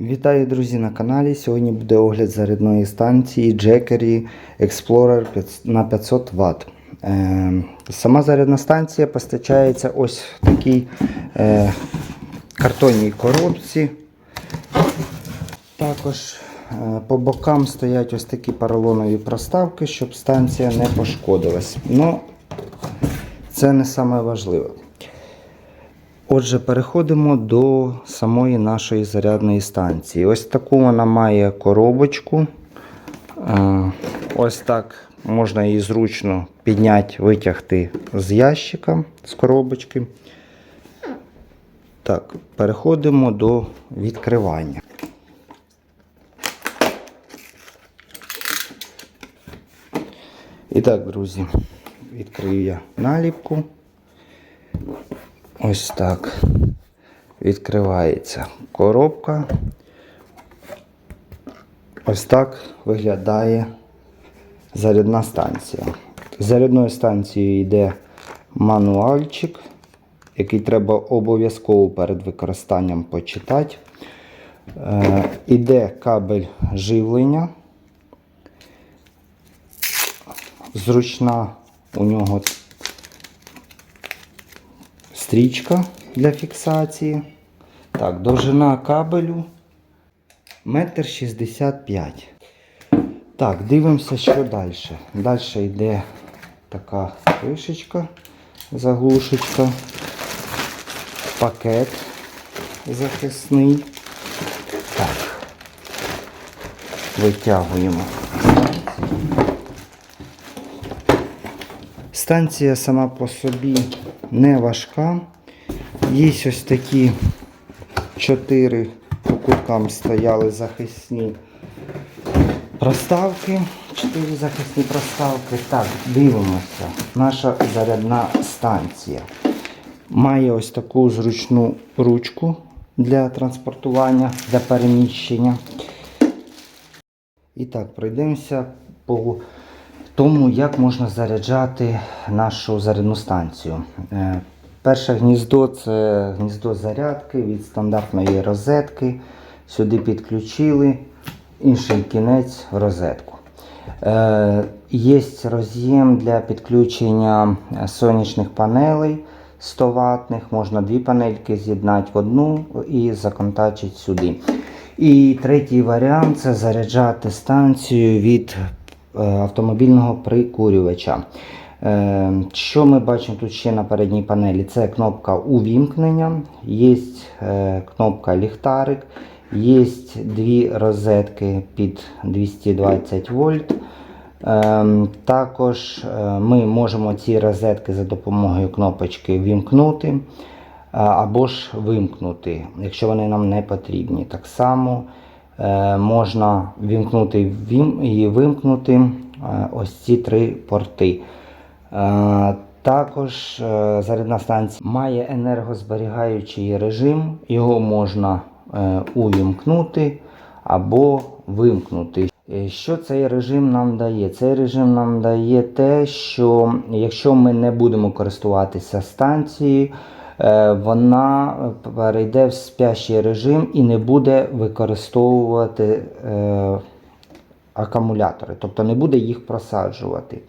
Вітаю, друзі, на каналі. Сьогодні буде огляд зарядної станції Jackery Explorer на 500 Вт. Е, сама зарядна станція постачається ось в такій е, картонній коробці. Також е, по бокам стоять ось такі поролонові проставки, щоб станція не пошкодилась. Ну, це не саме важливе. Отже, переходимо до самої нашої зарядної станції. Ось таку вона має коробочку. Е, Ось так можна її зручно підняти, витягти з ящика, з коробочки. Так, переходимо до відкривання. І так, друзі, відкрию я наліпку. Ось так відкривається коробка. Ось так виглядає зарядна станція. Зарядною станцією йде мануальчик, який треба обов'язково перед використанням почитати. Е, Іде кабель живлення. Зручна у нього стрічка для фіксації. Так, довжина кабелю 1,65 м. Так, дивимося, що далі. Далі йде така кришечка, заглушечка, пакет захисний. Так, витягуємо. Станція сама по собі не важка. Є ось такі чотири по куткам стояли захисні проставки. Чотири захисні проставки. Так, дивимося. Наша зарядна станція. Має ось таку зручну ручку для транспортування, для переміщення. І так, пройдемося по тому, як можна заряджати нашу зарядну станцію. Е, Перше гніздо це гніздо зарядки від стандартної розетки. Сюди підключили інший кінець в розетку. Е, Є роз'єм для підключення сонячних панелей 100 ватних. Можна дві панельки з'єднати в одну і законтачити сюди. І третій варіант це заряджати станцію від автомобільного прикурювача. Е, Що ми бачимо тут ще на передній панелі? Це кнопка увімкнення, є е, кнопка ліхтарик, є дві розетки під 220 вольт. Також е, ми можемо ці розетки за допомогою кнопочки вімкнути або ж вимкнути, якщо вони нам не потрібні. Так само е, можна вімкнути і вимкнути е, ось ці три порти. Е, Також е, зарядна станція має енергозберігаючий режим, його можна е, увімкнути або вимкнути. Е, Що цей режим нам дає? Цей режим нам дає те, що якщо ми не будемо користуватися станцією, е, вона перейде в спящий режим і не буде використовувати е, акумулятори, тобто не буде їх просаджувати.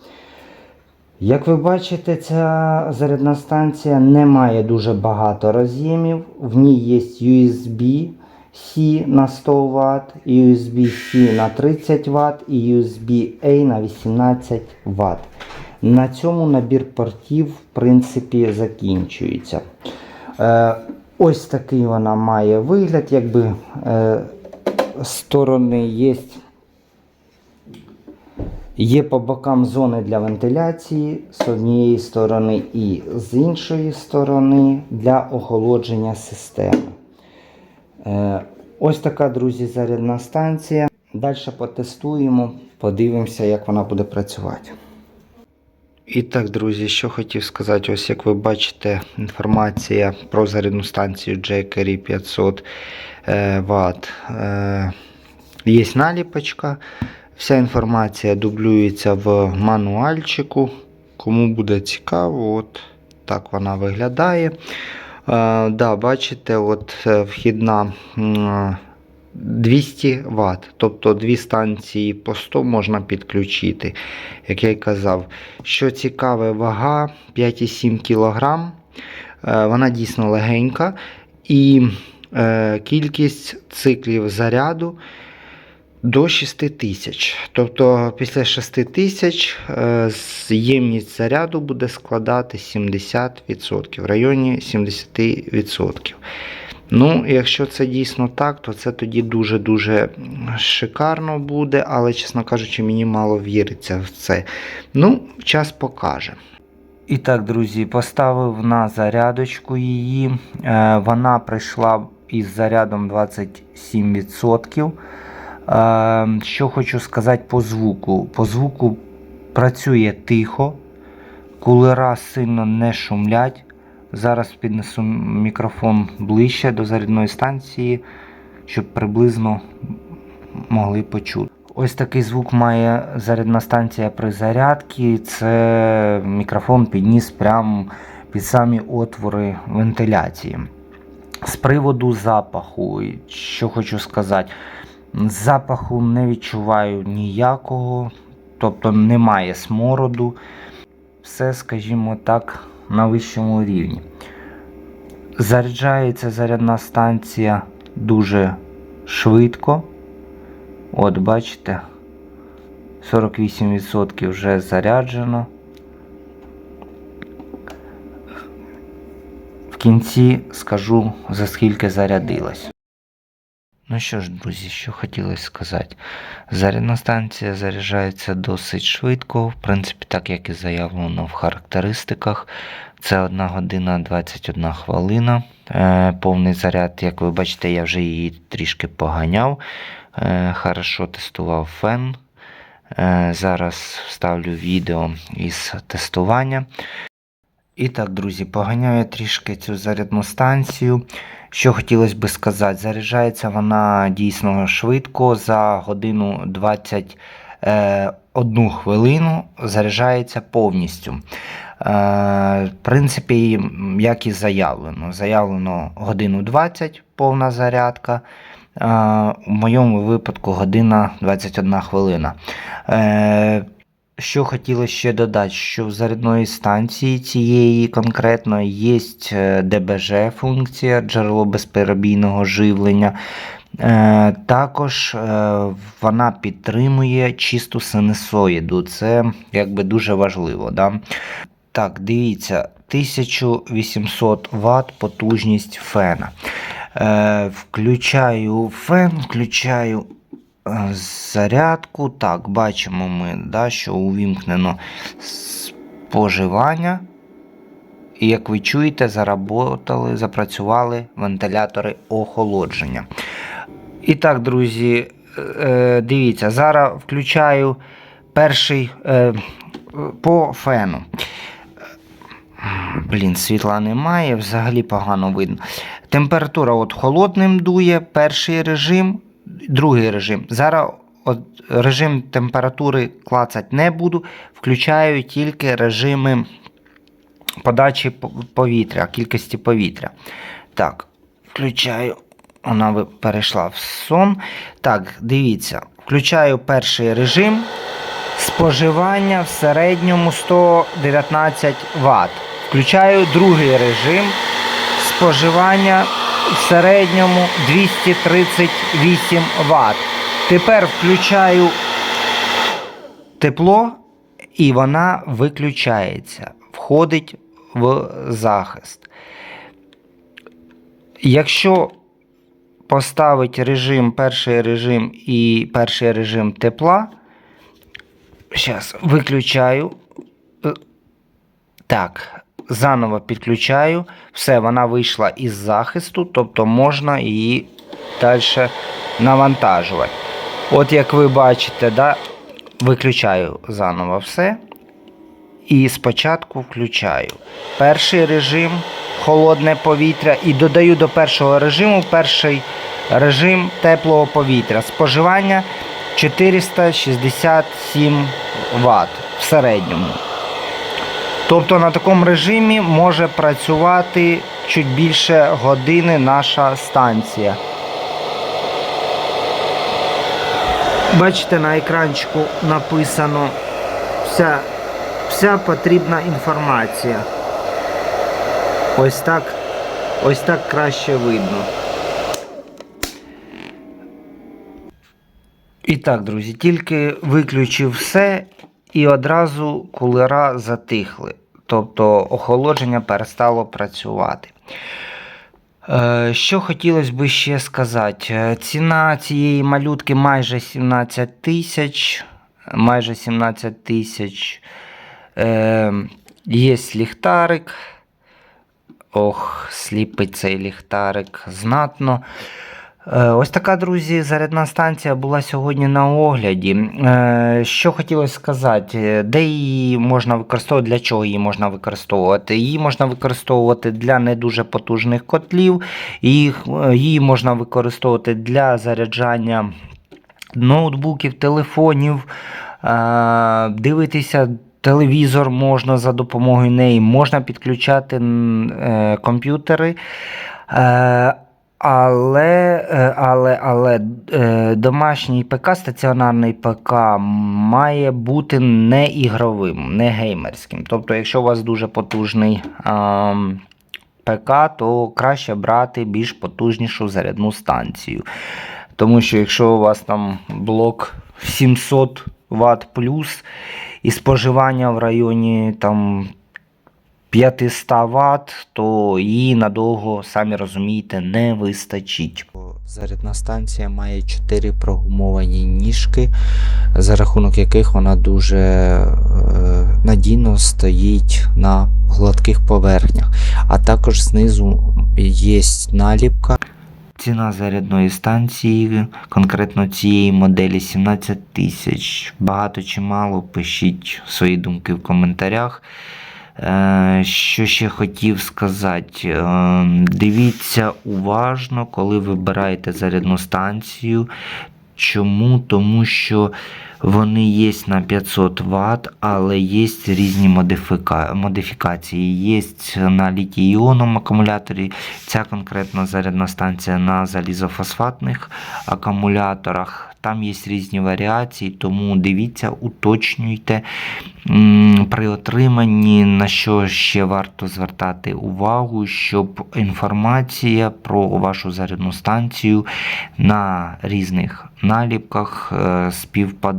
Як ви бачите, ця зарядна станція не має дуже багато роз'ємів. В ній є USB-C на 100 Вт, USB-C на 30 Вт і USB-A на 18 Вт. На цьому набір портів в принципі закінчується. Е, ось такий вона має вигляд, якби е, сторони є. Є по бокам зони для вентиляції з однієї сторони і з іншої сторони для охолодження системи. Е, Ось така, друзі, зарядна станція. Далі потестуємо, подивимося, як вона буде працювати. І так, друзі, що хотів сказати, ось як ви бачите, інформація про зарядну станцію Jackery 500 е, Вт. Є наліпочка. Вся інформація дублюється в мануальчику. Кому буде цікаво, от так вона виглядає. Е, да, Бачите, от е, вхідна 200 Вт. Тобто дві станції по 100 можна підключити. Як я й казав, що цікаве, вага 5,7 кг. Е, Вона дійсно легенька. І е, кількість циклів заряду до 6 тисяч. Тобто після 6 тисяч е, ємність заряду буде складати 70%, в районі 70%. Ну, якщо це дійсно так, то це тоді дуже-дуже шикарно буде, але, чесно кажучи, мені мало віриться в це. Ну, час покаже. І так, друзі, поставив на зарядочку її. Е, Вона прийшла із зарядом 27%. Е, Що хочу сказати по звуку. По звуку працює тихо, кулера сильно не шумлять. Зараз піднесу мікрофон ближче до зарядної станції, щоб приблизно могли почути. Ось такий звук має зарядна станція при зарядці. Це мікрофон підніс прямо під самі отвори вентиляції. З приводу запаху, що хочу сказати, запаху не відчуваю ніякого, тобто немає смороду. Все, скажімо так, на вищому рівні. Заряджається зарядна станція дуже швидко. От, бачите, 48% вже заряджено. В кінці скажу за скільки зарядилось. Ну що ж, друзі, що хотілося сказати. Зарядна станція заряджається досить швидко, в принципі, так як і заявлено в характеристиках. Це 1 година 21 хвилина. Е, повний заряд, як ви бачите, я вже її трішки поганяв. Е, хорошо тестував фен. Е, зараз вставлю відео із тестування. І так, друзі, поганяю трішки цю зарядну станцію. Що хотілося би сказати, заряджається вона дійсно швидко, за годину 21 хвилину заряджається повністю. Е, В принципі, як і заявлено. Заявлено годину 20 повна зарядка. Е, У моєму випадку година 21 хвилина. Е, що хотілося ще додати, що в зарядної станції цієї конкретно є ДБЖ функція джерело безперебійного живлення. Е, також е, вона підтримує чисту синусоїду. Це якби дуже важливо. Да? Так, дивіться, 1800 Вт потужність фена. Е, включаю фен, включаю е, зарядку. Так, бачимо ми, да, що увімкнено споживання. І як ви чуєте, заработали, запрацювали вентилятори охолодження. І так, друзі, е, дивіться, зараз включаю перший е, по фену. Блін, світла немає, взагалі погано видно. Температура от холодним дує, перший режим, другий режим. Зараз от режим температури клацати не буду. Включаю тільки режими подачі повітря, кількості повітря. Так, включаю. Вона перейшла в сон. Так, дивіться, включаю перший режим. Споживання в середньому 119 Вт. Включаю другий режим. Споживання в середньому 238 Вт. Тепер включаю тепло і вона виключається, входить в захист. Якщо поставити режим, перший режим і перший режим тепла, зараз виключаю. Е, Так, заново підключаю. Все, вона вийшла із захисту, тобто можна її далі навантажувати. От як ви бачите, да, виключаю заново все. І спочатку включаю перший режим холодне повітря і додаю до першого режиму перший режим теплого повітря. Споживання 467 Вт в середньому. Тобто на такому режимі може працювати чуть більше години наша станція. Бачите, на екранчику написано вся, вся потрібна інформація. Ось так, ось так краще видно. І так, друзі, тільки виключив все і одразу кулера затихли. Тобто охолодження перестало працювати. Е, Що хотілося б ще сказати? Е, Ціна цієї малютки майже 17 тисяч. Майже 17 тисяч. Е, Є ліхтарик. Ох, сліпить цей ліхтарик знатно. Е, Ось така, друзі, зарядна станція була сьогодні на огляді. Е, Що хотілося сказати, де її можна використовувати, для чого її можна використовувати? Її можна використовувати для не дуже потужних котлів, е, її можна використовувати для заряджання ноутбуків, телефонів, дивитися. Телевізор можна за допомогою неї, можна підключати е, комп'ютери. Е, але, е, але, але е, домашній ПК, стаціонарний ПК має бути не ігровим, не геймерським. Тобто, якщо у вас дуже потужний ам, ПК, то краще брати більш потужнішу зарядну станцію. Тому що якщо у вас там блок 700 Вт плюс і споживання в районі там 500 Вт, то її надовго, самі розумієте, не вистачить. Зарядна станція має 4 прогумовані ніжки, за рахунок яких вона дуже е, надійно стоїть на гладких поверхнях. А також знизу є наліпка. Ціна зарядної станції, конкретно цієї моделі 17 тисяч. Багато чи мало, пишіть свої думки в коментарях. Е, Що ще хотів сказати? Е, Дивіться уважно, коли вибираєте зарядну станцію. Чому? Тому що вони є на 500 Вт, але є різні модифіка... модифікації. Є на літій-іонному акумуляторі. Ця конкретна зарядна станція на залізофосфатних акумуляторах. Там є різні варіації, тому дивіться, уточнюйте. При отриманні на що ще варто звертати увагу, щоб інформація про вашу зарядну станцію на різних наліпках е,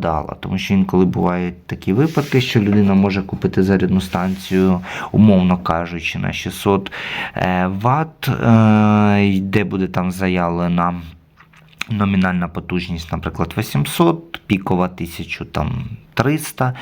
співпадала. Тому що інколи бувають такі випадки, що людина може купити зарядну станцію, умовно кажучи, на 600 Вт, де буде там заявлена. Номінальна потужність, наприклад, 800, пікова 1300, е,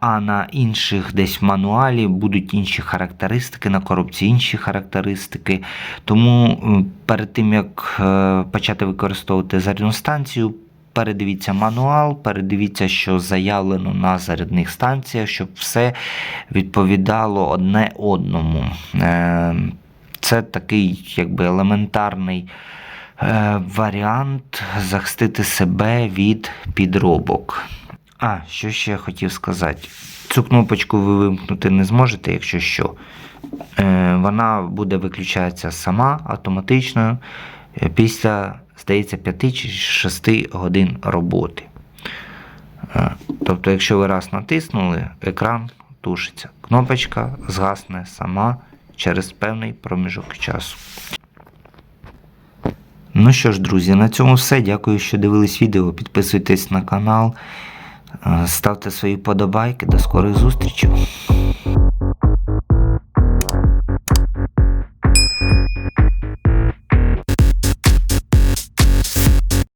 а на інших десь мануалі будуть інші характеристики, на коробці інші характеристики. Тому перед тим, як е, почати використовувати зарядну станцію, передивіться мануал, передивіться, що заявлено на зарядних станціях, щоб все відповідало одне одному. Е, Це такий якби елементарний е, варіант захистити себе від підробок. А, що ще я хотів сказати? Цю кнопочку ви вимкнути не зможете, якщо що. Е, вона буде виключатися сама автоматично після, здається, 5 чи 6 годин роботи. Е, Тобто, якщо ви раз натиснули, екран тушиться. Кнопочка згасне сама через певний проміжок часу. Ну що ж, друзі, на цьому все. Дякую, що дивились відео. Підписуйтесь на канал, е, ставте свої подобайки. До скорих зустрічей.